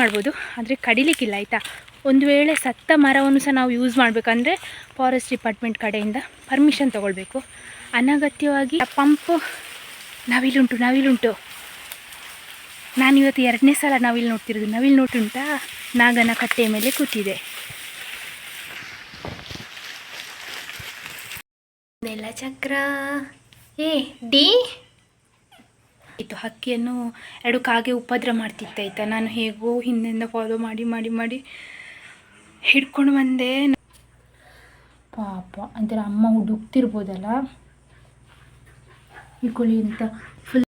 ಮಾಡ್ಬೋದು, ಆದರೆ ಕಡಿಲಿಕ್ಕಿಲ್ಲ, ಆಯಿತಾ? ಒಂದು ವೇಳೆ ಸತ್ತ ಮರವನ್ನು ಸಹ ನಾವು ಯೂಸ್ ಮಾಡಬೇಕಂದ್ರೆ ಫಾರೆಸ್ಟ್ ಡಿಪಾರ್ಟ್ಮೆಂಟ್ ಕಡೆಯಿಂದ ಪರ್ಮಿಷನ್ ತೊಗೊಳ್ಬೇಕು. ಅನಗತ್ಯವಾಗಿ ಪಂಪ್ ನವಿಲುಂಟು ನವಿಲುಂಟು ನಾನು ಇವತ್ತು ಎರಡನೇ ಸಲ ನವಿಲು ನೋಡ್ತಿರೋದು. ನವಿಲು ನೋಟುಂಟಾ ನಾಗನ ಕಟ್ಟೆಯ ಮೇಲೆ ಕೂತಿದೆ. ನೆಲಚಕ್ರ. ಏ, ಡಿ? ಇದು ಹಕ್ಕಿಯನ್ನು ಎರಡು ಕಾಗೆ ಉಪದ್ರ ಮಾಡ್ತಿತ್ತು ಆಯ್ತಾ. ನಾನು ಹೇಗೋ ಹಿಂದೆಯಿಂದ ಫಾಲೋ ಮಾಡಿ ಮಾಡಿ ಮಾಡಿ ಹಿಡ್ಕೊಂಡು ಬಂದೆ. ಪಾಪ ಅಂದರೆ ಅಮ್ಮ ಹುಡುಕ್ತಿರ್ಬೋದಲ್ಲ? ಇಟ್ಕೊಳ್ಳಿ ಅಂತ. Full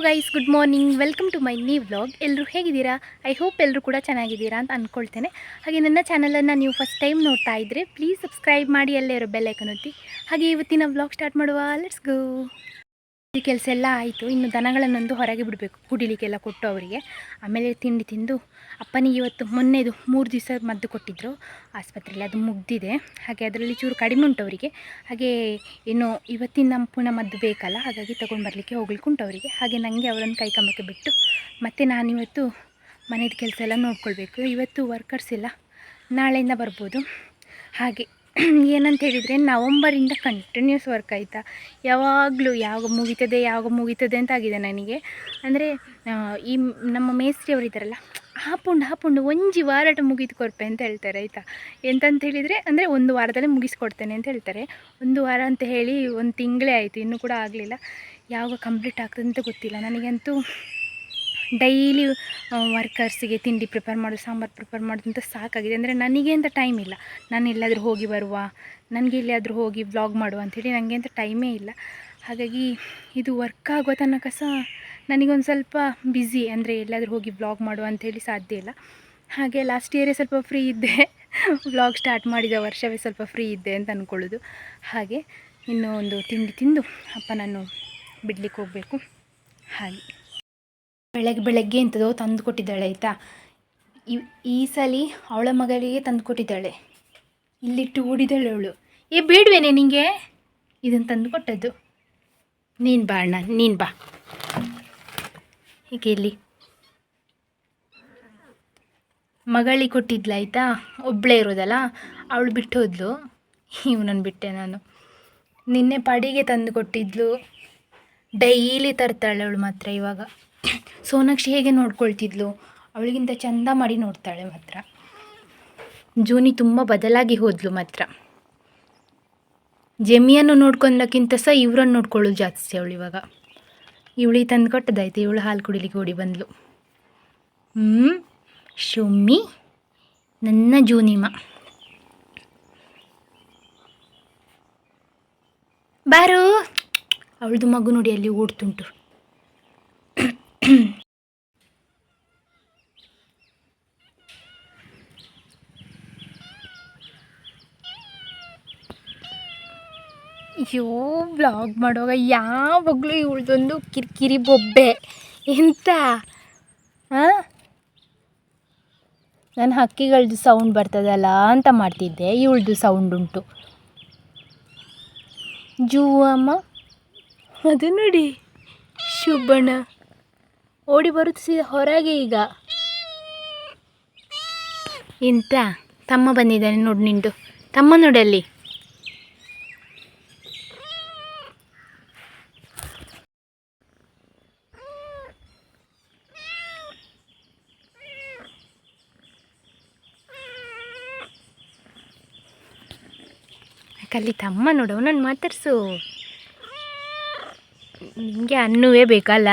hello guys good morning welcome to my new vlog ಎಲ್ಲರೂ ಹೇಗಿದ್ದೀರಾ? ಐ ಹೋಪ್ ಎಲ್ಲರೂ ಕೂಡ ಚೆನ್ನಾಗಿದ್ದೀರಾ ಅಂತ ಅಂದ್ಕೊಳ್ತೇನೆ ಹಾಗೆ ನನ್ನ ಚಾನಲನ್ನು ನೀವು ಫಸ್ಟ್ ಟೈಮ್ ನೋಡ್ತಾ ಇದ್ದರೆ ಪ್ಲೀಸ್ ಸಬ್ಸ್ಕ್ರೈಬ್ ಮಾಡಿ, ಅಲ್ಲೇ ಇರೋ ಬೆಲ್ಲೈಕನ್ ಒತ್ತಿ. ಹಾಗೆ ಇವತ್ತಿನ ವ್ಲಾಗ್ ಸ್ಟಾರ್ಟ್ ಮಾಡುವ. ಲೆಟ್ಸ್ ಗೋ ಈ ಕೆಲಸ ಎಲ್ಲ ಆಯಿತು. ಇನ್ನು ದನಗಳನ್ನೊಂದು ಹೊರಗೆ ಬಿಡಬೇಕು. ಕುಡಿಲಿಕ್ಕೆಲ್ಲ ಕೊಟ್ಟು ಅವರಿಗೆ. ಆಮೇಲೆ ತಿಂಡಿ ತಿಂದು ಅಪ್ಪನಿಗೆ ಇವತ್ತು ಮೊನ್ನೆದು ಮೂರು ದಿವಸ ಮದ್ದು ಕೊಟ್ಟಿದ್ದರು ಆಸ್ಪತ್ರೆಯಲ್ಲಿ ಅದು ಮುಗ್ದಿದೆ. ಹಾಗೆ ಅದರಲ್ಲಿ ಚೂರು ಕಡಿಮೆ ಉಂಟು ಅವರಿಗೆ. ಹಾಗೆ ಏನು ಇವತ್ತಿನ ಪುನಃ ಮದ್ದು ಬೇಕಲ್ಲ, ಹಾಗಾಗಿ ತೊಗೊಂಡು ಬರಲಿಕ್ಕೆ ಹೋಗ್ಲಿಕ್ಕೆ ಉಂಟು ಅವರಿಗೆ. ಹಾಗೆ ನನಗೆ ಅವರನ್ನು ಕೈಕಂಬಕ್ಕೆ ಬಿಟ್ಟು ಮತ್ತು ನಾನಿವತ್ತು ಮನೆಯದು ಕೆಲಸ ಎಲ್ಲ ನೋಡ್ಕೊಳ್ಬೇಕು. ಇವತ್ತು ವರ್ಕರ್ಸ್ ಇಲ್ಲ ನಾಳೆಯಿಂದ ಬರ್ಬೋದು. ಹಾಗೆ ಏನಂತ ಹೇಳಿದರೆ ನವಂಬರಿಂದ ಕಂಟಿನ್ಯೂಸ್ ವರ್ಕ್ ಆಯಿತಾ? ಯಾವಾಗಲೂ ಯಾವಾಗ ಮುಗೀತದೆ ಯಾವಾಗ ಮುಗೀತದೆ ಅಂತ ಆಗಿದೆ ನನಗೆ. ಅಂದರೆ ಈ ನಮ್ಮ ಮೇಸ್ತ್ರಿ ಇದ್ದಾರಲ್ಲ, ಹಾಪುಂಡು ಹಾಪುಂಡು ಒಂಜಿ ವಾರಟ ಮುಗಿದು ಕೊಡ್ಪೆ ಅಂತ ಹೇಳ್ತಾರೆ, ಆಯಿತಾ? ಎಂತಂತ ಹೇಳಿದರೆ, ಅಂದರೆ ಒಂದು ವಾರದಲ್ಲೇ ಮುಗಿಸ್ಕೊಡ್ತೇನೆ ಅಂತ ಹೇಳ್ತಾರೆ. ಒಂದು ವಾರ ಅಂತ ಹೇಳಿ ಒಂದು ತಿಂಗಳೇ ಆಯಿತು, ಇನ್ನೂ ಕೂಡ ಆಗಲಿಲ್ಲ. ಯಾವಾಗ ಕಂಪ್ಲೀಟ್ ಆಗ್ತದೆ ಅಂತ ಗೊತ್ತಿಲ್ಲ. ನನಗಂತೂ ಡೈಲಿ ವರ್ಕರ್ಸಿಗೆ ತಿಂಡಿ ಪ್ರಿಪೇರ್ ಮಾಡೋದು ಸಾಂಬಾರು ಪ್ರಿಪೇರ್ ಮಾಡೋದು ಅಂತ ಸಾಕಾಗಿದೆ. ಅಂದರೆ ನನಗೆ ಅಂತ ಟೈಮ್ ಇಲ್ಲ. ನಾನು ಎಲ್ಲಾದರೂ ಹೋಗಿ ಬರುವ, ನನಗೆ ಎಲ್ಲಿಯಾದರೂ ಹೋಗಿ ವ್ಲಾಗ್ ಮಾಡುವ ಅಂಥೇಳಿ ನನಗೆ ಅಂತ ಟೈಮೇ ಇಲ್ಲ. ಹಾಗಾಗಿ ಇದು ವರ್ಕ್ ಆಗೋ ತನಕ ಸಹ ನನಗೊಂದು ಸ್ವಲ್ಪ ಬ್ಯುಸಿ ಅಂದರೆ ಎಲ್ಲಾದರೂ ಹೋಗಿ ವ್ಲಾಗ್ ಮಾಡುವ ಅಂಥೇಳಿ ಸಾಧ್ಯ ಇಲ್ಲ. ಹಾಗೆ ಲಾಸ್ಟ್ ಇಯರೇ ಸ್ವಲ್ಪ ಫ್ರೀ ಇದ್ದೆ. ವ್ಲಾಗ್ ಸ್ಟಾರ್ಟ್ ಮಾಡಿದ ವರ್ಷವೇ ಸ್ವಲ್ಪ ಫ್ರೀ ಇದ್ದೆ ಅಂತ ಅಂದ್ಕೊಳ್ಳೋದು ಹಾಗೆ ಇನ್ನೂ ಒಂದು ತಿಂಡಿ ತಿಂದು ಅಪ್ಪ ನಾನು ಬಿಡ್ಲಿಕ್ಕೆ ಹೋಗಬೇಕು. ಹಾಗೆ. ಬೆಳಗ್ಗೆ ಬೆಳಗ್ಗೆ ಇಂಥದ್ದು ತಂದು ಕೊಟ್ಟಿದ್ದಾಳೆ ಆಯಿತಾ? ಈ ಸಲ ಅವಳ ಮಗಳಿಗೆ ತಂದು ಕೊಟ್ಟಿದ್ದಾಳೆ. ಇಲ್ಲಿಟ್ಟು ಓಡಿದಾಳೆ ಅವಳು. ಏ, ಬೇಡವೇನೆ ನಿಂಗೆ? ಇದನ್ನು ತಂದು ಕೊಟ್ಟದ್ದು. ನೀನು ಬಾ ಅಣ್ಣ, ನೀನು ಬಾ. ಹೀಗೆ ಇಲ್ಲಿ ಮಗಳಿಗೆ ಕೊಟ್ಟಿದ್ಲ ಆಯಿತಾ? ಒಬ್ಬಳೇ ಇರೋದಲ್ಲ, ಅವಳು ಬಿಟ್ಟು ಹೋದ್ಲು. ಇವನನ್ನು ಬಿಟ್ಟೆ ನಾನು. ನಿನ್ನೆ ಪಡಿಗೆ ತಂದು ಕೊಟ್ಟಿದ್ಲು. ಡೈಲಿ ತರ್ತಾಳೆ ಅವಳು ಮಾತ್ರ ಇವಾಗ. ಸೋನಾಕ್ಷಿ ಹೇಗೆ ನೋಡ್ಕೊಳ್ತಿದ್ಲು? ಅವಳಿಗಿಂತ ಚಂದ ಮಾಡಿ ನೋಡ್ತಾಳೆ ಮಾತ್ರ. ಜೂನಿ ತುಂಬ ಬದಲಾಗಿ ಹೋದ್ಲು ಮಾತ್ರ. ಜಮಿಯನ್ನು ನೋಡ್ಕೊಂಡಕ್ಕಿಂತ ಸಹ ಇವ್ರನ್ನ ನೋಡ್ಕೊಳ್ಳೋದು ಜಾಸ್ತಿ ಅವಳು ಇವಾಗ. ಇವಳಿ ತಂದು ಕೊಟ್ಟದಾಯ್ತು ಇವಳು ಹಾಲು ಕುಡಿಲಿಕ್ಕೆ ಓಡಿ ಬಂದ್ಲು. ಹ್ಞೂ ಶುಮ್ಮಿ, ನನ್ನ ಜೂನಿಮ ಬಾರು. ಅವಳದು ಮಗು ನೋಡಿ ಅಲ್ಲಿ ಓಡ್ತುಂಟು. ಅಯ್ಯೋ ವ್ಲಾಗ್ ಮಾಡುವಾಗ ಯಾವಾಗಲೂ ಇವಳ್ದೊಂದು ಕಿರಿಕಿರಿ ಬೊಬ್ಬೆ ಎಂತ? ಹಾಂ ನಾನು ಹಕ್ಕಿಗಳದ್ದು ಸೌಂಡ್ ಬರ್ತದಲ್ಲ ಅಂತ ಮಾಡ್ತಿದ್ದೆ, ಇವಳ್ದು ಸೌಂಡ್ ಉಂಟು. ಜೂ ಅಮ್ಮ ಅದು ನೋಡಿ ಶುಭಣ್ಣ ಓಡಿ ಬರುತ್ತೆ ಸೀದಾ ಹೊರಗೆ ಈಗ. ಎಂತ ತಮ್ಮ ಬಂದಿದ್ದಾನೆ ನೋಡಿ ನಿಂದು ತಮ್ಮ ನೋಡಲ್ಲಿ ಕಲ್ಲಿ ತಮ್ಮ ನೋಡು ನಾನು ಮಾತಾಡ್ಸು. ನಿಮಗೆ ಅನ್ನುವೇ ಬೇಕಲ್ಲ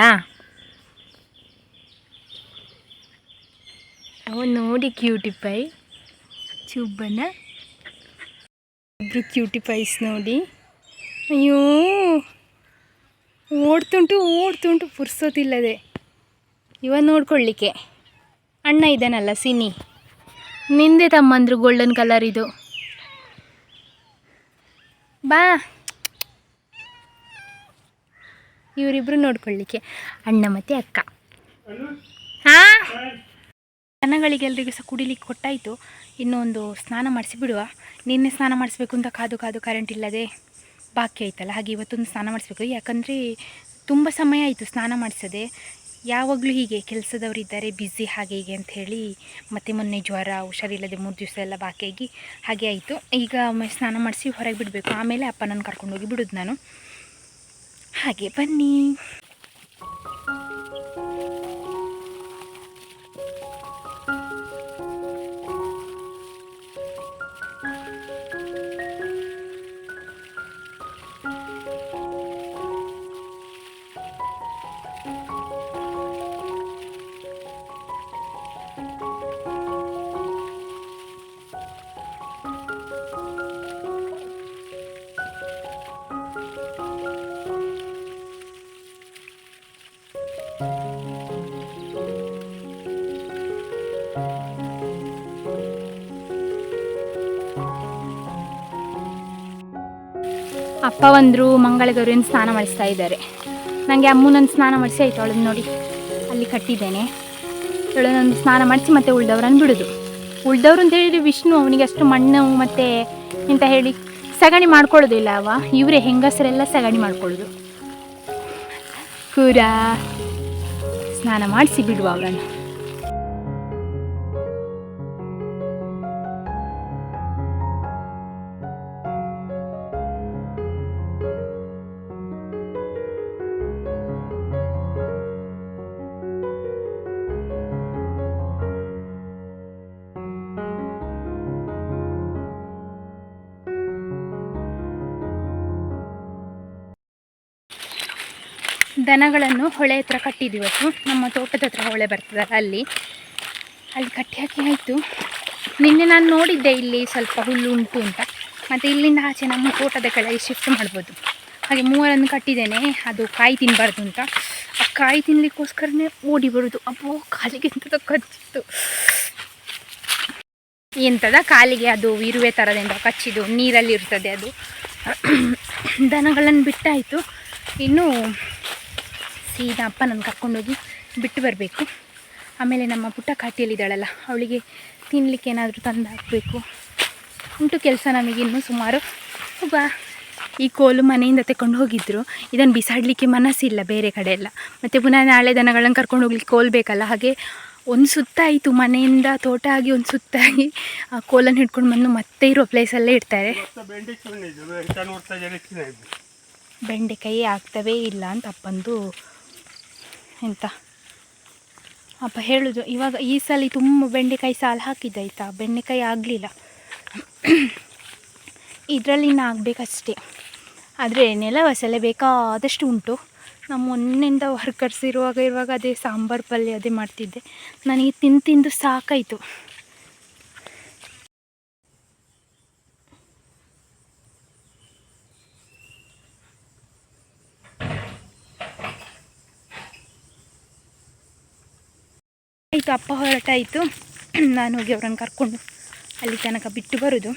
ಅವನು ಕ್ಯೂಟಿ ಪೈ ಚುಬ್ಬನ. ಇಬ್ರು ಕ್ಯೂಟಿ ಪೈಸ್ ನೋಡಿ. ಅಯ್ಯೋ. ಓಡ್ತುಂಟು ಓಡ್ತುಂಟು, ಪುರ್ಸೋತಿಲ್ಲದೆ. ಇವ ನೋಡ್ಕೊಳ್ಳಿಕ್ಕೆ. ಅಣ್ಣ ಇದ್ದಾನಲ್ಲ ಸಿನಿ. ನಿಂದೆ ತಮ್ಮಂದ್ರು ಗೋಲ್ಡನ್ ಕಲರ್ ಇದು. ಬಾ. ಇವರಿಬ್ರು ನೋಡ್ಕೊಳ್ಳಿಕ್ಕೆ. ಅಣ್ಣ ಮತ್ತೆ ಅಕ್ಕ. ಹಾಂ? ದನಗಳಿಗೆಲ್ರಿಗೂ ಸಹ ಕುಡಿಲಿಕ್ಕೆ ಕೊಟ್ಟಾಯಿತು. ಇನ್ನೊಂದು ಸ್ನಾನ ಮಾಡಿಸಿ ಬಿಡುವ. ನಿನ್ನೆ ಸ್ನಾನ ಮಾಡಿಸ್ಬೇಕು ಅಂತ ಕಾದು ಕಾದು ಕರೆಂಟ್ ಇಲ್ಲದೆ ಬಾಕಿ ಆಯ್ತಲ್ಲ, ಹಾಗೆ ಇವತ್ತೊಂದು ಸ್ನಾನ ಮಾಡಿಸ್ಬೇಕು. ಯಾಕಂದರೆ ತುಂಬ ಸಮಯ ಆಯಿತು ಸ್ನಾನ ಮಾಡಿಸದೆ. ಯಾವಾಗಲೂ ಹೀಗೆ ಕೆಲಸದವರಿದ್ದಾರೆ ಬ್ಯುಸಿ ಹಾಗೆ ಹೀಗೆ ಅಂತ ಹೇಳಿ ಮತ್ತೆ ಮೊನ್ನೆ ಜ್ವರ, ಹುಷಾರಿಲ್ಲದೆ ಮೂರು ದಿವಸ ಎಲ್ಲ ಬಾಕಿಯಾಗಿ ಹಾಗೆ ಆಯಿತು. ಈಗ ಸ್ನಾನ ಮಾಡಿಸಿ ಹೊರಗೆ ಬಿಡಬೇಕು. ಆಮೇಲೆ ಅಪ್ಪನನ್ನು ಕರ್ಕೊಂಡೋಗಿ ಬಿಡೋದು ನಾನು. ಹಾಗೆ ಬನ್ನಿ. ಅಪ್ಪ ಬಂದರು ಏನು ಸ್ನಾನ ಮಾಡಿಸ್ತಾ ಇದ್ದಾರೆ. ನನಗೆ ಅಮ್ಮನೊಂದು ಸ್ನಾನ ಮಾಡಿಸಿ ಆಯ್ತು, ಅವಳನ್ನು ನೋಡಿ ಅಲ್ಲಿ ಕಟ್ಟಿದ್ದೇನೆ. ಅವಳನ್ನೊಂದು ಸ್ನಾನ ಮಾಡಿಸಿ ಮತ್ತೆ ಉಳ್ದವ್ರನ್ನು ಬಿಡೋದು. ಉಳ್ದವ್ರು ಅಂತ ಹೇಳಿದ್ರೆ ವಿಷ್ಣು, ಅವನಿಗೆ ಅಷ್ಟು ಮಣ್ಣು ಮತ್ತು ಎಂತ ಹೇಳಿ ಸಗಣಿ ಮಾಡ್ಕೊಳ್ಳೋದಿಲ್ಲ ಅವ. ಇವರೇ ಹೆಂಗಸರೆಲ್ಲ ಸಗಣಿ ಮಾಡ್ಕೊಳ್ಳೋದು. ಕೂರ, ಸ್ನಾನ ಮಾಡಿಸಿ ಬಿಡುವ ಅವರನ್ನು ದನಗಳನ್ನು ಹೊಳೆ ಹತ್ರ ಕಟ್ಟಿದ್ದೀವತ್ತು ನಮ್ಮ ತೋಟದ ಹತ್ರ ಹೊಳೆ ಬರ್ತದಲ್ಲ ಅಲ್ಲಿ. ಅಲ್ಲಿ ಕಟ್ಟಿ ಹಾಕಿ ಆಯಿತು. ನಿನ್ನೆ ನಾನು ನೋಡಿದ್ದೆ ಇಲ್ಲಿ ಸ್ವಲ್ಪ ಹುಲ್ಲು ಉಂಟು ಅಂತ. ಮತ್ತು ಇಲ್ಲಿಂದ ಆಚೆ ನಮ್ಮ ತೋಟದ ಕೆಳಗೆ ಶಿಫ್ಟ್ ಮಾಡ್ಬೋದು. ಹಾಗೆ ಮೂವರನ್ನು ಕಟ್ಟಿದ್ದೇನೆ. ಅದು ಕಾಯಿ ತಿನ್ನಬಾರ್ದು ಅಂತ. ಆ ಕಾಯಿ ತಿನ್ನಲಿಕ್ಕೋಸ್ಕರನೇ ಓಡಿ ಬರೋದು. ಅಪ್ಪೋ ಕಾಲಿಗೆ ಎಂತದ ಕಚ್ಚಿತ್ತು. ಎಂಥದ ಕಾಲಿಗೆ ಅದು ಇರುವೆ ಥರದಿಂದ ಕಚ್ಚಿದ್ದು. ನೀರಲ್ಲಿ ಇರ್ತದೆ ಅದು. ದನಗಳನ್ನು ಬಿಟ್ಟಾಯಿತು. ಇನ್ನು ಸೀದಾ ಅಪ್ಪ ನನ್ನ ಕರ್ಕೊಂಡೋಗಿ ಬಿಟ್ಟು ಬರಬೇಕು. ಆಮೇಲೆ ನಮ್ಮ ಪುಟ್ಟ ಕಾಟಿಯಲ್ಲಿದ್ದಾಳಲ್ಲ ಅವಳಿಗೆ ತಿನ್ನಲಿಕ್ಕೆ ಏನಾದರೂ ತಂದು ಹಾಕಬೇಕು ಉಂಟು ಕೆಲಸ ನಮಗಿನ್ನೂ ಸುಮಾರು. ಬಾ ಈ ಕೋಲು ಮನೆಯಿಂದ ತಗೊಂಡು ಹೋಗಿದ್ದರು ಇದನ್ನು ಬಿಸಾಡಲಿಕ್ಕೆ ಮನಸ್ಸಿಲ್ಲ ಬೇರೆ ಕಡೆ ಎಲ್ಲ. ಮತ್ತು ಪುನಃ ನಾಳೆ ದನಗಳನ್ನು ಕರ್ಕೊಂಡು ಹೋಗ್ಲಿಕ್ಕೆ ಕೋಲ್ ಬೇಕಲ್ಲ. ಹಾಗೆ ಒಂದು ಸುತ್ತಾಯಿತು ಮನೆಯಿಂದ ತೋಟ ಆಗಿ ಒಂದು ಸುತ್ತಾಗಿ ಆ ಕೋಲನ್ನು ಹಿಡ್ಕೊಂಡು ಬಂದು ಮತ್ತೆ ಇರೋ ಪ್ಲೇಸಲ್ಲೇ ಇಡ್ತಾರೆ. ಬೆಂಡೆಕಾಯಿ ಆಗ್ತವೇ ಇಲ್ಲ ಅಂತ ಅಪ್ಪಂದು ಎಂತ? ಅಪ್ಪ ಹೇಳೋದು, ಇವಾಗ ಈ ಸಲ ತುಂಬ ಬೆಂಡೆಕಾಯಿ ಸಾಲು ಹಾಕಿದ್ದೆ ಆಯಿತಾ? ಬೆಂಡೆಕಾಯಿ ಆಗಲಿಲ್ಲ. ಇದರಲ್ಲಿ ಇನ್ನು ಆಗಬೇಕಷ್ಟೇ. ಆದರೆ ನೆಲವಸಲೆ ಬೇಕಾದಷ್ಟು ಉಂಟು. ನಮ್ಮ ಮೊನ್ನೆಯಿಂದ ವರ್ಕರ್ಸ್ ಇರುವಾಗ ಇರುವಾಗ ಅದೇ ಸಾಂಬಾರು ಪಲ್ಯ ಅದೇ ಮಾಡ್ತಿದ್ದೆ. ನನಗೆ ತಿಂದು ತಿಂದು ಸಾಕಾಯಿತು. ಆಯಿತು, ಅಪ್ಪ ಹೊರಟಾಯಿತು ನಾನು ಹೋಗಿ ಅವ್ರನ್ನ ಕರ್ಕೊಂಡು ಅಲ್ಲಿ ತನಕ ಬಿಟ್ಟು ಬರೋದು.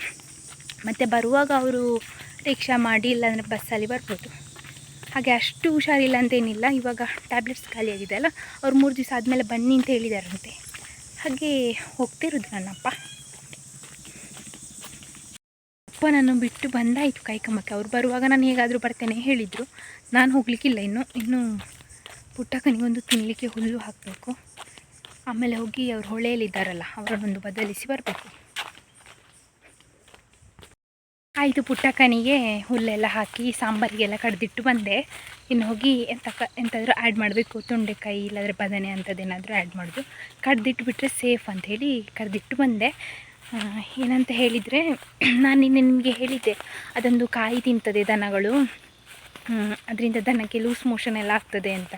ಮತ್ತು ಬರುವಾಗ ಅವರು ರಿಕ್ಷಾ ಮಾಡಿ, ಇಲ್ಲಾಂದರೆ ಬಸ್ಸಲ್ಲಿ ಬರ್ಬೋದು. ಹಾಗೆ ಅಷ್ಟು ಹುಷಾರಿಲ್ಲ ಅಂತೇನಿಲ್ಲ. ಇವಾಗ ಟ್ಯಾಬ್ಲೆಟ್ಸ್ ಖಾಲಿಯಾಗಿದೆ ಅಲ್ಲ, ಅವ್ರು ಮೂರು ದಿವಸ ಆದಮೇಲೆ ಬನ್ನಿ ಅಂತ ಹೇಳಿದಾರಂತೆ. ಹಾಗೆ ಹೋಗ್ತಿರೋದು ನನ್ನಪ್ಪ. ಅಪ್ಪ ನಾನು ಬಿಟ್ಟು ಬಂದಾಯಿತು ಕೈಕಮ್ಮಕ್ಕೆ ಅವ್ರು ಬರುವಾಗ ನಾನು ಹೇಗಾದರೂ ಬರ್ತೇನೆ ಹೇಳಿದರು. ನಾನು ಹೋಗಲಿಕ್ಕಿಲ್ಲ ಇನ್ನು. ಇನ್ನು ಪುಟ್ಟಕ್ಕನಿಗೊಂದು ತಿನ್ನಲಿಕ್ಕೆ ಹುಲ್ಲು ಹಾಕಬೇಕು. ಆಮೇಲೆ ಹೋಗಿ ಅವ್ರು ಹೊಳೆಯಲ್ಲಿದ್ದಾರಲ್ಲ, ಅವರನ್ನೊಂದು ಬದಲಿಸಿ ಬರಬೇಕು. ಆಯಿತು ಪುಟ್ಟಕ್ಕನಿಗೆ ಹುಲ್ಲೆಲ್ಲ ಹಾಕಿ ಸಾಂಬಾರಿಗೆಲ್ಲ ಕಡ್ದಿಟ್ಟು ಬಂದೆ. ಇನ್ನು ಹೋಗಿ ಎಂತ ಕ, ಎಂತಾದರೂ ಆ್ಯಡ್ ಮಾಡಬೇಕು, ತೊಂಡೆಕಾಯಿ ಇಲ್ಲಾದರೆ ಬದನೆ ಅಂಥದ್ದೇನಾದರೂ ಆ್ಯಡ್ ಮಾಡೋದು. ಕಡ್ದಿಟ್ಟು ಬಿಟ್ಟರೆ ಸೇಫ್ ಅಂಥೇಳಿ ಕರೆದಿಟ್ಟು ಬಂದೆ. ಏನಂತ ಹೇಳಿದರೆ, ನಾನು ನಿನ್ನೆ ನಿಮಗೆ ಹೇಳಿದ್ದೆ, ಅದೊಂದು ಕಾಯಿ ತಿಂತದೆ ದನಗಳು. ಅದರಿಂದ ದನಕ್ಕೆ ಲೂಸ್ ಮೋಷನ್ ಎಲ್ಲ ಆಗ್ತದೆ ಅಂತ.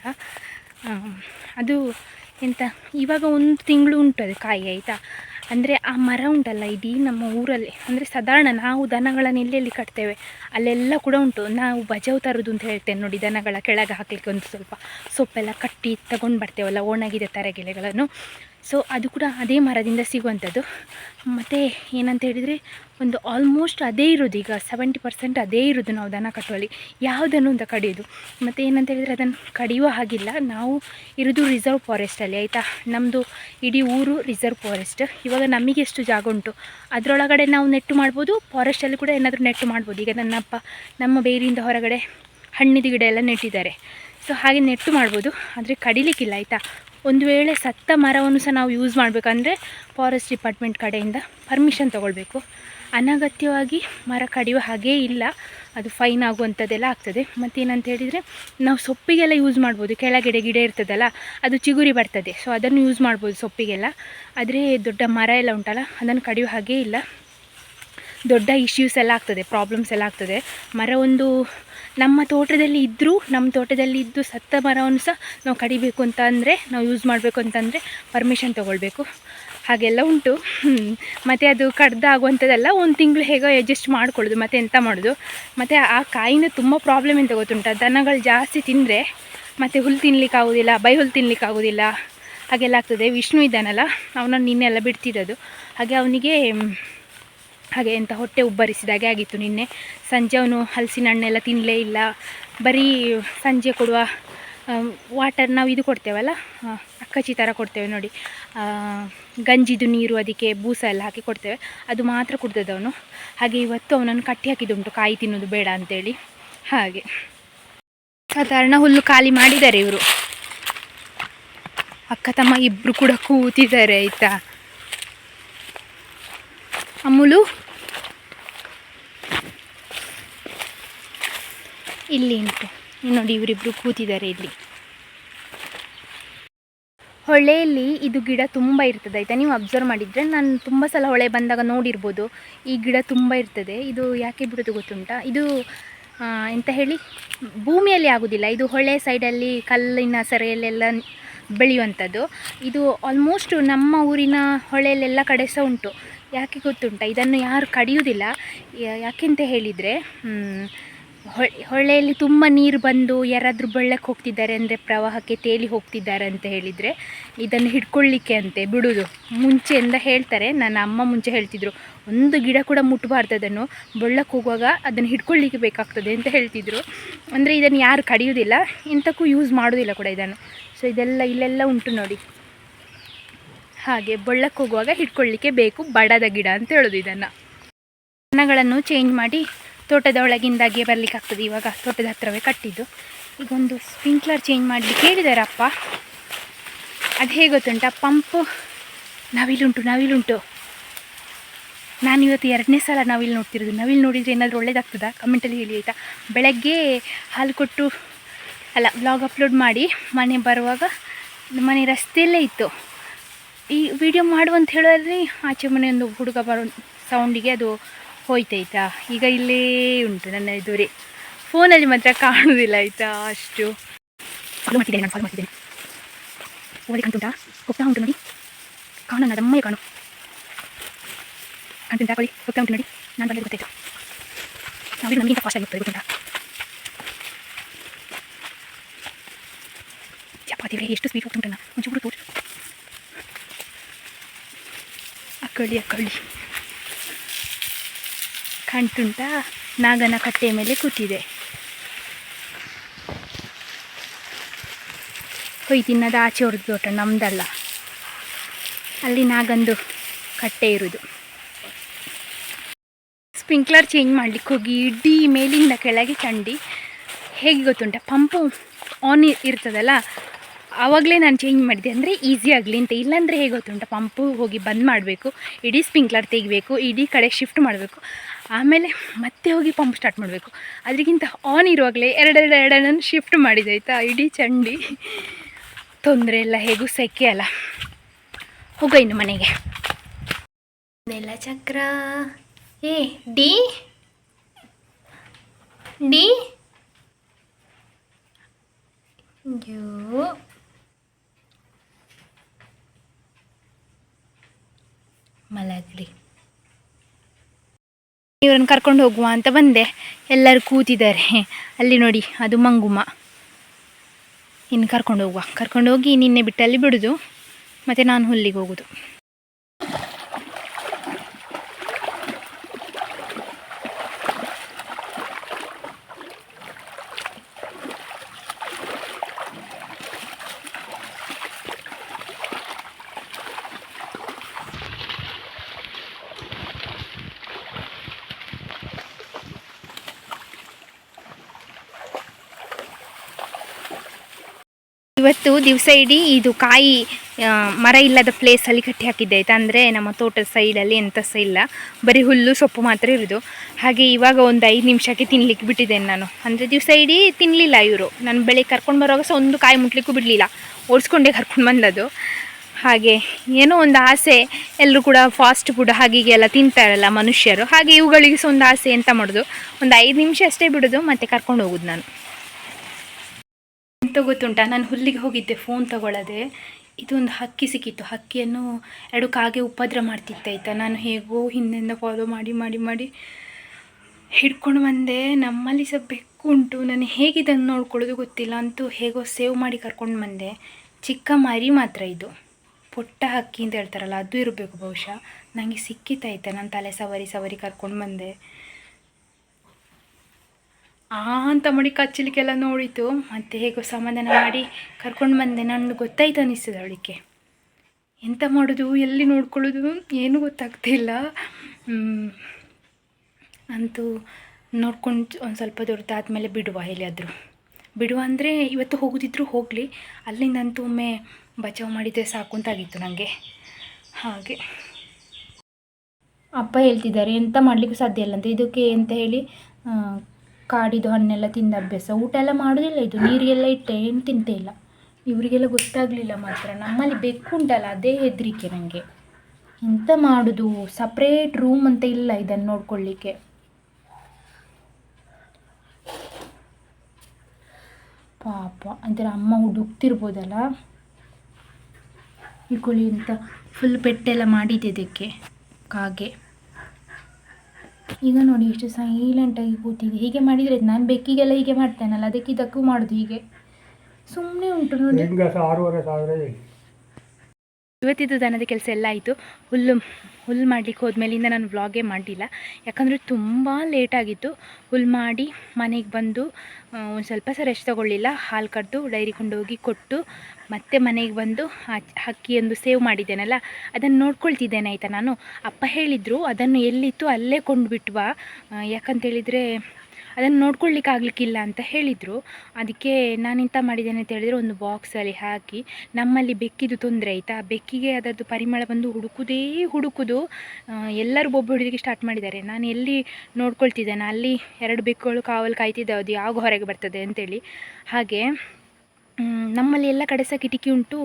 ಅದು ಎಂತ? ಇವಾಗ ಒಂದು ತಿಂಗಳು ಉಂಟು ಅದು ಕಾಯಿ, ಆಯಿತಾ? ಅಂದರೆ ಆ ಮರ ಉಂಟಲ್ಲ ಇಡೀ ನಮ್ಮ ಊರಲ್ಲಿ. ಅಂದರೆ ಸಾಧಾರಣ ನಾವು ದನಗಳನ್ನು ಎಲ್ಲೆಲ್ಲಿ ಕಟ್ತೇವೆ. ಅಲ್ಲೆಲ್ಲ ಕೂಡ ಉಂಟು. ನಾವು ಬಜಾವ್ ತರೋದು ಅಂತ ಹೇಳ್ತೇನೆ ನೋಡಿ, ದನಗಳ ಕೆಳಗೆ ಹಾಕಲಿಕ್ಕೆ ಒಂದು ಸ್ವಲ್ಪ ಸೊಪ್ಪೆಲ್ಲ ಕಟ್ಟಿ ತಗೊಂಡು ಬರ್ತೇವಲ್ಲ, ಒಣಗಿದ ತರಗೆಲೆಗಳನ್ನು. ಸೊ ಅದು ಕೂಡ ಅದೇ ಮರದಿಂದ ಸಿಗುವಂಥದ್ದು. ಮತ್ತು ಏನಂತ ಹೇಳಿದರೆ, ಒಂದು ಆಲ್ಮೋಸ್ಟ್ ಅದೇ ಇರೋದು ಈಗ ಸೆವೆಂಟಿ ಪರ್ಸೆಂಟ್ ಅದೇ ಇರೋದು ನಾವು ದನ ಕಟ್ಟುವಲ್ಲಿ. ಯಾವುದನ್ನು ಅಂತ ಕಡಿಯೋದು. ಮತ್ತು ಏನಂತ ಹೇಳಿದರೆ, ಅದನ್ನು ಕಡಿಯುವ ಹಾಗಿಲ್ಲ. ನಾವು ಇರೋದು ರಿಸರ್ವ್ ಫಾರೆಸ್ಟಲ್ಲಿ ಆಯಿತಾ? ನಮ್ಮದು ಇಡೀ ಊರು ರಿಸರ್ವ್ ಫಾರೆಸ್ಟ್ ಇವಾಗ ನಮಗೆ ಎಷ್ಟು ಜಾಗ ಉಂಟು, ಅದರೊಳಗಡೆ ನಾವು ನೆಟ್ಟು ಮಾಡ್ಬೋದು ಫಾರೆಸ್ಟಲ್ಲಿ ಕೂಡ ಏನಾದರೂ ನೆಟ್ಟು ಮಾಡ್ಬೋದು. ಈಗ ನನ್ನ ಅಪ್ಪ ನಮ್ಮ ಬೇರಿಂದ ಹೊರಗಡೆ ಹಣ್ಣಿದ ಗಿಡ ಎಲ್ಲ ನೆಟ್ಟಿದ್ದಾರೆ. ಸೊ ಹಾಗೆ ನೆಟ್ಟು ಮಾಡ್ಬೋದು. ಆದರೆ ಕಡಿಲಿಕ್ಕಿಲ್ಲ, ಆಯಿತಾ? ಒಂದು ವೇಳೆ ಸತ್ತ ಮರವನ್ನು ಸಹ ನಾವು ಯೂಸ್ ಮಾಡಬೇಕಂದ್ರೆ ಫಾರೆಸ್ಟ್ ಡಿಪಾರ್ಟ್ಮೆಂಟ್ ಕಡೆಯಿಂದ ಪರ್ಮಿಷನ್ ತೊಗೊಳ್ಬೇಕು. ಅನಗತ್ಯವಾಗಿ ಮರ ಕಡಿಯುವ ಹಾಗೇ ಇಲ್ಲ, ಅದು ಫೈನ್ ಆಗುವಂಥದ್ದೆಲ್ಲ ಆಗ್ತದೆ. ಮತ್ತೇನಂತ ಹೇಳಿದರೆ, ನಾವು ಸೊಪ್ಪಿಗೆಲ್ಲ ಯೂಸ್ ಮಾಡ್ಬೋದು. ಕೆಳಗಡೆ ಗಿಡ ಇರ್ತದಲ್ಲ, ಅದು ಚಿಗುರಿ ಬರ್ತದೆ. ಸೊ ಅದನ್ನು ಯೂಸ್ ಮಾಡ್ಬೋದು ಸೊಪ್ಪಿಗೆಲ್ಲ. ಆದರೆ ದೊಡ್ಡ ಮರ ಎಲ್ಲ ಉಂಟಲ್ಲ, ಅದನ್ನು ಕಡಿಯೋ ಹಾಗೇ ಇಲ್ಲ. ದೊಡ್ಡ ಇಶ್ಯೂಸ್ ಎಲ್ಲ ಆಗ್ತದೆ ಪ್ರಾಬ್ಲಮ್ಸ್ ಎಲ್ಲ ಆಗ್ತದೆ. ಮರ ಒಂದು ನಮ್ಮ ತೋಟದಲ್ಲಿ ಇದ್ದರೂ ನಮ್ಮ ತೋಟದಲ್ಲಿ ಇದ್ದು ಸತ್ತ ಮರವನ್ನು ಸಹ ನಾವು ಕಡಿಬೇಕು ಅಂತ ಅಂದರೆ, ನಾವು ಯೂಸ್ ಮಾಡಬೇಕು ಅಂತಂದರೆ ಪರ್ಮಿಷನ್ ತೊಗೊಳ್ಬೇಕು. ಹಾಗೆಲ್ಲ ಉಂಟು. ಮತ್ತು ಅದು ಕಡ್ದಾಗುವಂಥದ್ದೆಲ್ಲ ಒಂದು ತಿಂಗಳು ಹೇಗೋ ಅಡ್ಜಸ್ಟ್ ಮಾಡ್ಕೊಳ್ಳೋದು, ಮತ್ತು ಎಂಥ ಮಾಡೋದು. ಮತ್ತು ಆ ಕಾಯಿನ ತುಂಬ ಪ್ರಾಬ್ಲಮ್ ಎಂತ ಗೊತ್ತುಂಟ? ದನಗಳು ಜಾಸ್ತಿ ತಿಂದರೆ ಮತ್ತು ಹುಲ್ಲು ತಿನ್ಲಿಕ್ಕೆ ಆಗೋದಿಲ್ಲ, ಬೈ ಹುಲ್ಲು ತಿನ್ಲಿಕ್ಕೆ ಆಗೋದಿಲ್ಲ. ಹಾಗೆಲ್ಲ ಆಗ್ತದೆ. ವಿಷ್ಣು ಇದ್ದಾನಲ್ಲ ಅವನನ್ನು ನಿನ್ನೆಲ್ಲ ಬಿಡ್ತಿದ್ದದು ಹಾಗೆ ಅವನಿಗೆ ಹಾಗೆ ಎಂಥ ಹೊಟ್ಟೆ ಉಬ್ಬರಿಸಿದಾಗೆ ಆಗಿತ್ತು ನಿನ್ನೆ. ಸಂಜೆ ಅವನು ಹಲಸಿನ ಹಣ್ಣೆಲ್ಲ ತಿನ್ನಲೇ ಇಲ್ಲ. ಬರೀ ಸಂಜೆ ಕೊಡುವ ವಾಟರ್ ನಾವು ಇದು ಕೊಡ್ತೇವಲ್ಲ ಅಕ್ಕಚಿ ಥರ ಕೊಡ್ತೇವೆ ನೋಡಿ. ಗಂಜಿದು ನೀರು ಅದಕ್ಕೆ ಬೂಸ ಎಲ್ಲ ಹಾಕಿ ಕೊಡ್ತೇವೆ. ಅದು ಮಾತ್ರ ಕುಡ್ದದವನು ಹಾಗೆ ಇವತ್ತು ಅವನನ್ನು ಕಟ್ಟಿ ಹಾಕಿದ್ದುಂಟು, ಕಾಯಿ ತಿನ್ನೋದು ಬೇಡ ಅಂತೇಳಿ. ಹಾಗೆ. ಸಾಧಾರಣ ಹುಲ್ಲು ಖಾಲಿ ಮಾಡಿದ್ದಾರೆ ಇವರು. ಅಕ್ಕ ತಮ್ಮ ಇಬ್ಬರು ಕೂಡ ಕೂತಿದ್ದಾರೆ, ಆಯಿತಾ? ಅಮೂಲು. ಇಲ್ಲಿ ಉಂಟು ನೋಡಿ ಇವರಿಬ್ರು ಕೂತಿದ್ದಾರೆ ಇಲ್ಲಿ. ಹೊಳೆಯಲ್ಲಿ ಇದು ಗಿಡ ತುಂಬ ಇರ್ತದೆ ಆಯಿತಾ? ನೀವು ಅಬ್ಸರ್ವ್ ಮಾಡಿದರೆ ನಾನು ತುಂಬ ಸಲ ಹೊಳೆ ಬಂದಾಗ ನೋಡಿರ್ಬೋದು. ಈ ಗಿಡ ತುಂಬ ಇರ್ತದೆ. ಇದು ಯಾಕೆ ಬಿಡೋದು ಗೊತ್ತುಂಟಾ? ಇದು ಎಂತ ಹೇಳಿ? ಭೂಮಿಯಲ್ಲಿ ಆಗೋದಿಲ್ಲ. ಇದು ಹೊಳೆ ಸೈಡಲ್ಲಿ ಕಲ್ಲಿನ ಸರೆಯಲ್ಲೆಲ್ಲ ಬೆಳೆಯುವಂಥದ್ದು. ಇದು ಆಲ್ಮೋಸ್ಟ್ ನಮ್ಮ ಊರಿನ ಹೊಳೆಯಲ್ಲೆಲ್ಲ ಕಡೆ ಸಹ ಉಂಟು. ಯಾಕೆ ಗೊತ್ತುಂಟ? ಇದನ್ನು ಯಾರು ಕಡಿಯುವುದಿಲ್ಲ. ಯಾಕೆಂತ ಹೇಳಿದರೆ ಹೊಳೆಯಲ್ಲಿ ತುಂಬ ನೀರು ಬಂದು ಯಾರಾದರೂ ಬೆಳ್ಳಕ್ಕೆ ಹೋಗ್ತಿದ್ದಾರೆ ಅಂದರೆ ಪ್ರವಾಹಕ್ಕೆ ತೇಲಿ ಹೋಗ್ತಿದ್ದಾರೆ ಅಂತ ಹೇಳಿದರೆ, ಇದನ್ನು ಹಿಡ್ಕೊಳ್ಳಿಕ್ಕೆ ಅಂತೆ, ಬಿಡೋದು. ಮುಂಚೆಯಿಂದ ಹೇಳ್ತಾರೆ, ನನ್ನ ಅಮ್ಮ ಮುಂಚೆ ಹೇಳ್ತಿದ್ರು, ಒಂದು ಗಿಡ ಕೂಡ ಮುಟ್ಟಬಾರ್ದು ಅದನ್ನು. ಬೆಳ್ಳಕ್ಕೆ ಹೋಗುವಾಗ ಅದನ್ನು ಹಿಡ್ಕೊಳ್ಳಿಕ್ಕೆ ಬೇಕಾಗ್ತದೆ ಅಂತ ಹೇಳ್ತಿದ್ರು. ಅಂದರೆ ಇದನ್ನು ಯಾರು ಕಡಿಯೋದಿಲ್ಲ ಇಂಥಕ್ಕೂ ಯೂಸ್ ಮಾಡೋದಿಲ್ಲ ಕೂಡ ಇದನ್ನು. ಸೊ ಇದೆಲ್ಲ, ಇಲ್ಲೆಲ್ಲ ಉಂಟು ನೋಡಿ. ಹಾಗೆ ಬೊಳ್ಳಕ್ಕೆ ಹೋಗುವಾಗ ಹಿಡ್ಕೊಳ್ಳಿಕ್ಕೆ ಬೇಕು, ಬಡದ ಗಿಡ ಅಂತ ಹೇಳೋದು ಇದನ್ನು. ಬಣ್ಣಗಳನ್ನು ಚೇಂಜ್ ಮಾಡಿ ತೋಟದ ಒಳಗಿಂದಾಗೆ ಬರಲಿಕ್ಕೆ ಆಗ್ತದೆ. ಇವಾಗ ತೋಟದ ಹತ್ರವೇ ಕಟ್ಟಿದ್ದು. ಈಗ ಒಂದು ಸ್ಪ್ರಿಂಕ್ಲರ್ ಚೇಂಜ್ ಮಾಡಲಿಕ್ಕೆ ಹೇಳಿದ್ದಾರೆ ಅಪ್ಪ. ಅದು ಹೇಗೆ ಗೊತ್ತುಂಟ? ಪಂಪು ನವಿಲುಂಟು ನವಿಲುಂಟು ನಾನು ಇವತ್ತು ಎರಡನೇ ಸಲ ನವಿಲು ನೋಡ್ತಿರೋದು. ನವಿಲು ನೋಡಿದರೆ ಏನಾದರೂ ಒಳ್ಳೇದಾಗ್ತದಾ? ಕಮೆಂಟಲ್ಲಿ ಹೇಳಿ ಆಯಿತಾ? ಬೆಳಗ್ಗೆ ಹಾಲು ಕೊಟ್ಟು, ಅಲ್ಲ ಬ್ಲಾಗ್ ಅಪ್ಲೋಡ್ ಮಾಡಿ ಮನೆ ಬರುವಾಗ ಮನೆ ರಸ್ತೆಯಲ್ಲೇ ಇತ್ತು. ಈ ವಿಡಿಯೋ ಮಾಡು ಅಂತ ಹೇಳೋದ್ರೆ ಆಚೆ ಮನೆ ಒಂದು ಹುಡುಗ ಬರೋ ಸೌಂಡಿಗೆ ಅದು ಹೋಯ್ತಾಯ್ತಾ ಈಗ ಇಲ್ಲೇ ಉಂಟು ನನ್ನ ಎದುರೇ. ಫೋನಲ್ಲಿ ಮಾತ್ರ ಕಾಣುವುದಿಲ್ಲ ಆಯಿತಾ? ಅಷ್ಟು. ಫಾಲೋ ನಾನು ಕಾಣೋಣ ಕಾಣು. ಗೊತ್ತಾಯ್ತು? ನಾವು ನಮಗಿಂತ ಅಕ್ಕಳಿ ಅಕ್ಕಳಿ ಕಾಣ್ತುಂಟಾ? ನಾಗನ ಕಟ್ಟೆ ಮೇಲೆ ಕೂತಿದೆ. ಹೊಯ್ ತಿನ್ನದ ಆಚೆ ಹೊಡೆದು ತೋಟ ನಮ್ದಲ್ಲ. ಅಲ್ಲಿ ನಾಗಂದು ಕಟ್ಟೆ ಇರುವುದು ಸ್ಪ್ರಿಂಕ್ಲರ್ ಚೇಂಜ್ ಮಾಡ್ಲಿಕ್ಕೆ ಹೋಗಿ ಇಡೀ ಮೇಲಿಂದ ಕೆಳಗೆ ಚಂಡಿ. ಹೇಗೆ ಗೊತ್ತುಂಟ? ಪಂಪು ಆನ್ ಇರ್ತದಲ್ಲ ಆವಾಗಲೇ ನಾನು ಚೇಂಜ್ ಮಾಡಿದೆ. ಅಂದರೆ ಈಸಿ ಆಗಲಿ ಅಂತ. ಇಲ್ಲಾಂದರೆ ಹೇಗೆ ಗೊತ್ತುಂಟ? ಪಂಪು ಹೋಗಿ ಬಂದ್ ಮಾಡಬೇಕು. ಇಡೀ ಸ್ಪ್ರಿಂಕ್ಲರ್ ತೆಗಿಬೇಕು. ಇಡೀ ಕಡೆ ಶಿಫ್ಟ್ ಮಾಡಬೇಕು. ಆಮೇಲೆ ಮತ್ತೆ ಹೋಗಿ ಪಂಪ್ ಸ್ಟಾರ್ಟ್ ಮಾಡಬೇಕು. ಅದಕ್ಕಿಂತ ಆನ್ ಇರುವಾಗಲೇ ಎರಡೆರಡು ಎರಡನ್ನು ಶಿಫ್ಟ್ ಮಾಡಿದೆ, ಆಯಿತಾ? ಇಡೀ ಚಂಡಿ. ತೊಂದರೆ ಇಲ್ಲ. ಹೇಗೂ ಸೆಕೆ ಅಲ್ಲ. ಹೋಗೋ ಇನ್ನು ಮನೆಗೆ. ಎಲ್ಲ ಚಕ್ರ. ಏ, ಡಿ? ಡಿ? ಅಯ್ಯೋ. ಮಲಗಲಿ ಇವ್ರನ್ನ ಕರ್ಕೊಂಡು ಹೋಗುವ ಅಂತ ಬಂದೆ. ಎಲ್ಲರೂ ಕೂತಿದ್ದಾರೆ. ಅಲ್ಲಿ ನೋಡಿ, ಅದು ಮಂಗುಮ. ಇನ್ನು ಕರ್ಕೊಂಡು ಹೋಗುವ. ಕರ್ಕೊಂಡು ಹೋಗಿ ನಿನ್ನೆ ಬಿಟ್ಟಲ್ಲಿ ಬಿಡೋದು. ಮತ್ತು ನಾನು ಹುಲ್ಲಿಗೆ ಹೋಗೋದು. ಇವತ್ತು ದಿವಸ ಇಡೀ ಇದು ಕಾಯಿ ಮರ ಇಲ್ಲದ ಪ್ಲೇಸಲ್ಲಿ ಕಟ್ಟಿ ಹಾಕಿದ್ದೆ. ಆಯ್ತಾ? ಅಂದರೆ ನಮ್ಮ ತೋಟದ ಸೈಡಲ್ಲಿ ಎಂಥ ಸಹ ಇಲ್ಲ. ಬರೀ ಹುಲ್ಲು, ಸೊಪ್ಪು ಮಾತ್ರ ಇರೋದು. ಹಾಗೆ ಇವಾಗ ಒಂದು ಐದು ನಿಮಿಷಕ್ಕೆ ತಿನ್ಲಿಕ್ಕೆ ಬಿಟ್ಟಿದ್ದೇನೆ ನಾನು. ಅಂದರೆ ದಿವಸ ಇಡೀ ತಿನ್ನಲಿಲ್ಲ ಇವರು. ನಾನು ಬೆಳಿಗ್ಗೆ ಕರ್ಕೊಂಡು ಬರುವಾಗ ಸಹ ಒಂದು ಕಾಯಿ ಮುಟ್ಲಿಕ್ಕೂ ಬಿಡಲಿಲ್ಲ. ಓಡಿಸ್ಕೊಂಡೇ ಕರ್ಕೊಂಡು ಬಂದದ್ದು. ಹಾಗೆ ಏನೋ ಒಂದು ಆಸೆ. ಎಲ್ಲರೂ ಕೂಡ ಫಾಸ್ಟ್ ಫುಡ್ ಹಾಗೆ ಹೀಗೆ ಎಲ್ಲ ತಿಂತಾರಲ್ಲ ಮನುಷ್ಯರು. ಹಾಗೆ ಇವುಗಳಿಗೆ ಸಹ ಒಂದು ಆಸೆ ಎಂತ ಮಾಡೋದು? ಒಂದು ಐದು ನಿಮಿಷ ಅಷ್ಟೇ ಬಿಡೋದು, ಮತ್ತೆ ಕರ್ಕೊಂಡು ಹೋಗೋದು ನಾನು. ಎಂತ ಗೊತ್ತುಂಟಾ. ನಾನು ಹುಲ್ಲಿಗೆ ಹೋಗಿದ್ದೆ ಫೋನ್ ತಗೊಳ್ಳದೆ ಇದೊಂದು ಹಕ್ಕಿ ಸಿಕ್ಕಿತ್ತು. ಹಕ್ಕಿಯನ್ನು ಎರಡು ಕಾಗೆ ಉಪದ್ರ ಮಾಡ್ತಿತ್ತಾಯ್ತಾ ನಾನು ಹೇಗೋ ಹಿಂದಿಂದ ಫಾಲೋ ಮಾಡಿ ಮಾಡಿ ಮಾಡಿ ಹಿಡ್ಕೊಂಡು ಬಂದೆ. ನಮ್ಮಲ್ಲಿ ಸಹ ಬೆಕ್ಕು ಉಂಟು ನಾನು ಹೇಗಿದನ್ನು ನೋಡ್ಕೊಳ್ಳೋದು ಗೊತ್ತಿಲ್ಲ ಅಂತೂ ಹೇಗೋ ಸೇವ್ ಮಾಡಿ ಕರ್ಕೊಂಡು ಬಂದೆ. ಚಿಕ್ಕ ಮರಿ ಮಾತ್ರ ಇದು. ಪುಟ್ಟ ಹಕ್ಕಿ ಅಂತ ಹೇಳ್ತಾರಲ್ಲ, ಅದು ಇರಬೇಕು ಬಹುಶಃ. ನನಗೆ ಸಿಕ್ಕಿತ್ತಾಯ್ತಾ ನಾನು ತಲೆ ಸವರಿ ಸವರಿ ಕರ್ಕೊಂಡು ಬಂದೆ. ಆ ಅಂತ ಮಾಡಿ ಕಚ್ಚಲಿಕ್ಕೆಲ್ಲ ನೋಡಿತು. ಮತ್ತೆ ಹೇಗೋ ಸಮಾಧಾನ ಮಾಡಿ ಕರ್ಕೊಂಡು ಬಂದೆ. ನನಗೆ ಗೊತ್ತಾಯ್ತು ಅನಿಸ್ತದೆ ಅವಳಿಗೆ. ಎಂತ ಮಾಡೋದು, ಎಲ್ಲಿ ನೋಡ್ಕೊಳ್ಳೋದು ಏನೂ ಗೊತ್ತಾಗ್ತಿಲ್ಲ. ಅಂತೂ ನೋಡ್ಕೊಂಡು ಒಂದು ಸ್ವಲ್ಪ ದೊಡ್ಡದಾದ್ಮೇಲೆ ಬಿಡುವ ಎಲ್ಲಿಯಾದರೂ. ಬಿಡುವ ಅಂದರೆ ಇವತ್ತು ಹೋಗೋದಿದ್ರೂ ಹೋಗಲಿ. ಅಲ್ಲಿಂದ ಅಂತೂ ಒಮ್ಮೆ ಬಚಾವ್ ಮಾಡಿದರೆ ಸಾಕು ಅಂತಾಗಿತ್ತು ನನಗೆ ಹಾಗೆ. ಅಪ್ಪ ಹೇಳ್ತಿದ್ದಾರೆ, ಎಂತ ಮಾಡಲಿಕ್ಕೂ ಸಾಧ್ಯ ಇಲ್ಲ ಅಂತ. ಇದಕ್ಕೆ ಅಂತ ಹೇಳಿ ಕಾಡಿದು ಹಣ್ಣೆಲ್ಲ ತಿಂದ ಅಭ್ಯಾಸ. ಊಟ ಎಲ್ಲ ಮಾಡೋದಿಲ್ಲ ಇದು. ನೀರಿಗೆಲ್ಲ ಇಟ್ಟೆ, ಏನು ತಿಂತೇ ಇಲ್ಲ. ಇವರಿಗೆಲ್ಲ ಗೊತ್ತಾಗಲಿಲ್ಲ ಮಾತ್ರ. ನಮ್ಮಲ್ಲಿ ಬೆಕ್ಕು ಉಂಟಲ್ಲ, ಅದೇ ಹೆದರಿಕೆ ನನಗೆ ಎಂತ ಮಾಡೋದು? ಸಪ್ರೇಟ್ ರೂಮ್ ಅಂತ ಇಲ್ಲ ಇದನ್ನು ನೋಡ್ಕೊಳ್ಳಿಕ್ಕೆ. ಪಾಪ, ಅಂದರೆ ಅಮ್ಮ ಹುಡುಕ್ತಿರ್ಬೋದಲ್ಲ? ಇಟ್ಕೊಳ್ಳಿ ಅಂತ ಫುಲ್ ಪೆಟ್ಟೆಲ್ಲ ಮಾಡಿದೆ ಇದಕ್ಕೆ, ಕಾಗೆ. ಈಗ ನೋಡಿ ಎಷ್ಟು ಸೈಲೆಂಟಾಗಿ ಕೂತಿದೆ. ಹೀಗೆ ಮಾಡಿದರೆ ನಾನು ಬೆಕ್ಕಿಗೆಲ್ಲ ಹೀಗೆ ಮಾಡ್ತೇನಲ್ಲ ಅದಕ್ಕೆ ಇದಕ್ಕೂ ಮಾಡೋದು ಹೀಗೆ. ಸುಮ್ಮನೆ ಉಂಟು ನೋಡಿ. ಆರೂವರೆ ಸಾವಿರ ಇವತ್ತಿದ್ದು ದನದ ಕೆಲಸ ಎಲ್ಲ ಆಯಿತು. ಹುಲ್ಲು ಹುಲ್ಲು ಮಾಡಲಿಕ್ಕೆ ಹೋದ್ಮೇಲಿಂದ ನಾನು ವ್ಲಾಗೇ ಮಾಡಿಲ್ಲ ಯಾಕಂದರೆ ತುಂಬ ಲೇಟಾಗಿತ್ತು ಹುಲ್ ಮಾಡಿ ಮನೆಗೆ ಬಂದು ಒಂದು ಸ್ವಲ್ಪ ಸಹ ರೆಸ್ಟ್ ತೊಗೊಳ್ಳಿಲ್ಲ. ಹಾಲು ಕಡ್ದು, ಡೈರಿ ಕೊಂಡೋಗಿ ಕೊಟ್ಟು ಮತ್ತೆ ಮನೆಗೆ ಬಂದು ಆ ಹಕ್ಕಿಯೊಂದು ಸೇವ್ ಮಾಡಿದ್ದೇನಲ್ಲ ಅದನ್ನು ನೋಡ್ಕೊಳ್ತಿದ್ದೇನೆ ಆಯಿತಾ ನಾನು. ಅಪ್ಪ ಹೇಳಿದರು, ಅದನ್ನು ಎಲ್ಲಿತ್ತು ಅಲ್ಲೇ ಕೊಂಡುಬಿಟ್ವಾ. ಯಾಕಂತೇಳಿದರೆ ಅದನ್ನು ನೋಡ್ಕೊಳ್ಲಿಕ್ಕೆ ಆಗ್ಲಿಕ್ಕಿಲ್ಲ ಅಂತ ಹೇಳಿದರು. ಅದಕ್ಕೆ ನಾನೆಂತ ಮಾಡಿದ್ದೇನೆ ಅಂತ ಹೇಳಿದರೆ ಒಂದು ಬಾಕ್ಸಲ್ಲಿ ಹಾಕಿ, ನಮ್ಮಲ್ಲಿ ಬೆಕ್ಕಿದು ತೊಂದರೆ ಆಯಿತಾ? ಬೆಕ್ಕಿಗೆ ಅದರದ್ದು ಪರಿಮಳ ಬಂದು ಹುಡುಕುದೇ ಹುಡುಕುದು. ಎಲ್ಲರೂ ಬೊಬ್ಬು ಹಿಡಿದಕ್ಕೆ ಸ್ಟಾರ್ಟ್ ಮಾಡಿದ್ದಾರೆ. ನಾನು ಎಲ್ಲಿ ನೋಡ್ಕೊಳ್ತಿದ್ದೇನೆ? ಅಲ್ಲಿ ಎರಡು ಬೆಕ್ಕುಗಳು ಕಾವಲು ಕಾಯ್ತಿದ್ದೆ ಅದು ಯಾವಾಗ ಹೊರಗೆ ಬರ್ತದೆ ಅಂತೇಳಿ. ಹಾಗೆ ನಮ್ಮಲ್ಲಿ ಎಲ್ಲ ಕಡೆ ಸಹ ಕಿಟಕಿ ಉಂಟು.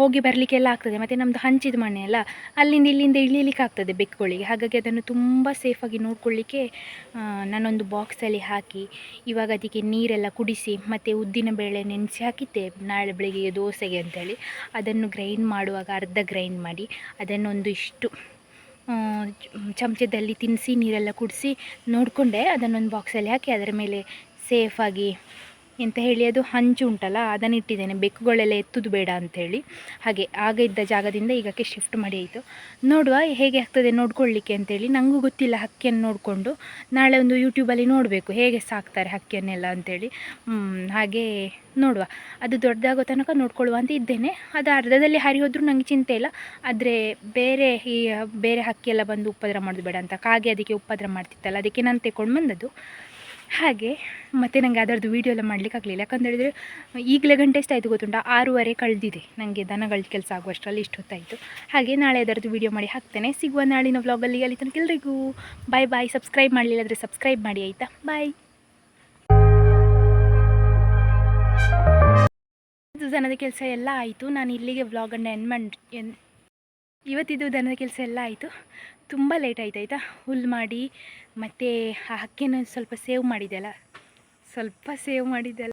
ಹೋಗಿ ಬರಲಿಕ್ಕೆ ಬರಲಿಕ್ಕೆಲ್ಲ ಆಗ್ತದೆ. ಮತ್ತು ನಮ್ಮದು ಹಂಚಿದ ಮನೆ ಅಲ್ಲ, ಅಲ್ಲಿಂದ ಇಲ್ಲಿಂದ ಇಳಿಲಿಕ್ಕೆ ಆಗ್ತದೆ ಬೆಕ್ಕುಗಳಿಗೆ ಹಾಗಾಗಿ ಅದನ್ನು ತುಂಬ ಸೇಫಾಗಿ ನೋಡ್ಕೊಳ್ಳಿಕ್ಕೆ ನಾನೊಂದು ಬಾಕ್ಸಲ್ಲಿ ಹಾಕಿ, ಇವಾಗ ಅದಕ್ಕೆ ನೀರೆಲ್ಲ ಕುಡಿಸಿ, ಮತ್ತು ಉದ್ದಿನ ಬೇಳೆ ನೆನೆಸಿ ಹಾಕಿದ್ದೆ, ನಾಳೆ ಬೆಳಿಗ್ಗೆ ದೋಸೆಗೆ ಅಂತೇಳಿ. ಅದನ್ನು ಗ್ರೈಂಡ್ ಮಾಡುವಾಗ ಅರ್ಧ ಗ್ರೈಂಡ್ ಮಾಡಿ, ಅದನ್ನೊಂದು ಇಷ್ಟು ಚಮಚದಲ್ಲಿ ತಿನ್ನಿಸಿ ನೀರೆಲ್ಲ ಕುಡಿಸಿ ನೋಡಿಕೊಂಡೆ. ಅದನ್ನೊಂದು ಬಾಕ್ಸಲ್ಲಿ ಹಾಕಿ, ಅದರ ಮೇಲೆ ಸೇಫಾಗಿ ಎಂತ ಹೇಳಿ ಅದು ಹಂಚು ಉಂಟಲ್ಲ ಅದನ್ನು ಇಟ್ಟಿದ್ದೇನೆ. ಬೆಕ್ಕುಗಳೆಲ್ಲ ಎತ್ತುದು ಬೇಡ ಅಂಥೇಳಿ ಹಾಗೆ ಆಗ ಇದ್ದ ಜಾಗದಿಂದ ಈಗಕ್ಕೆ ಶಿಫ್ಟ್ ಮಾಡಿ ಆಯಿತು. ನೋಡುವ ಹೇಗೆ ಆಗ್ತದೆ ನೋಡ್ಕೊಳ್ಳಿಕ್ಕೆ ಅಂತೇಳಿ ನನಗೂ ಗೊತ್ತಿಲ್ಲ ಹಕ್ಕಿಯನ್ನು ನೋಡಿಕೊಂಡು. ನಾಳೆ ಒಂದು ಯೂಟ್ಯೂಬಲ್ಲಿ ನೋಡಬೇಕು ಹೇಗೆ ಸಾಕ್ತಾರೆ ಹಕ್ಕಿಯನ್ನೆಲ್ಲ ಹ್ಮ್, ಹಾಗೆ ನೋಡುವ. ಅದು ದೊಡ್ಡದಾಗೋ ತನಕ ನೋಡ್ಕೊಳ್ಳುವ ಅಂತ ಇದ್ದೇನೆ. ಅದು ಅರ್ಧದಲ್ಲಿ ಹರಿ ಹೋದರೂ ನನಗೆ ಚಿಂತೆ ಇಲ್ಲ. ಆದರೆ ಬೇರೆ ಈ ಬೇರೆ ಹಕ್ಕಿಯೆಲ್ಲ ಬಂದು ಉಪದ್ರ ಮಾಡೋದು ಬೇಡ ಅಂತ. ಕಾಗೆ ಅದಕ್ಕೆ ಉಪದ್ರ ಮಾಡ್ತಿತ್ತಲ್ಲ ಅದಕ್ಕೆ ನಾನು ತೆಕೊಂಡು ಬಂದದ್ದು. ಹಾಗೆ ಮತ್ತು ನನಗೆ ಅದರದ್ದು ವೀಡಿಯೋ ಎಲ್ಲ ಮಾಡ್ಲಿಕ್ಕೆ ಆಗಲಿಲ್ಲ. ಯಾಕಂತ ಹೇಳಿದರೆ, ಈಗಲೇ ಗಂಟೆ ಎಷ್ಟಾಯಿತು ಗೊತ್ತುಂಟ? ಆರೂವರೆ ಕಳೆದಿದೆ. ನನಗೆ ದನಗಳ ಕೆಲಸ ಆಗುವಷ್ಟರಲ್ಲಿ ಇಷ್ಟು ಹೊತ್ತಾಯಿತು ಹಾಗೆ ನಾಳೆ ಅದರದ್ದು ವೀಡಿಯೋ ಮಾಡಿ ಹಾಕ್ತೇನೆ. ಸಿಗುವ ನಾಳಿನ ವ್ಲಾಗಲ್ಲಿ ಅಲ್ಲಿ ತನಕ ಎಲ್ರಿಗೂ ಬಾಯ್ ಬಾಯ್ ಸಬ್ಸ್ಕ್ರೈಬ್ ಮಾಡಲಿಲ್ಲ ಆದರೆ ಸಬ್ಸ್ಕ್ರೈಬ್ ಮಾಡಿ ಆಯಿತಾ? ಬಾಯ್ ದನದ ಕೆಲಸ ಎಲ್ಲ ಆಯಿತು. ನಾನು ಇಲ್ಲಿಗೆ ವ್ಲಾಗನ್ನು ಎಂಡ್ ಮಾಡಿ ಎನ್ ಇವತ್ತಿದ್ದು ದನದ ಕೆಲಸ ಎಲ್ಲ ಆಯಿತು. ತುಂಬ ಲೇಟ್ ಆಯ್ತು, ಆಯಿತಾ? ಹುಲ್ಲು ಮಾಡಿ, ಮತ್ತು ಆ ಅಕ್ಕಿನ ಸ್ವಲ್ಪ ಸೇವ್ ಮಾಡಿದ್ದೆಲ್ಲ ಸ್ವಲ್ಪ ಸೇವ್ ಮಾಡಿದ್ದೆಲ್ಲ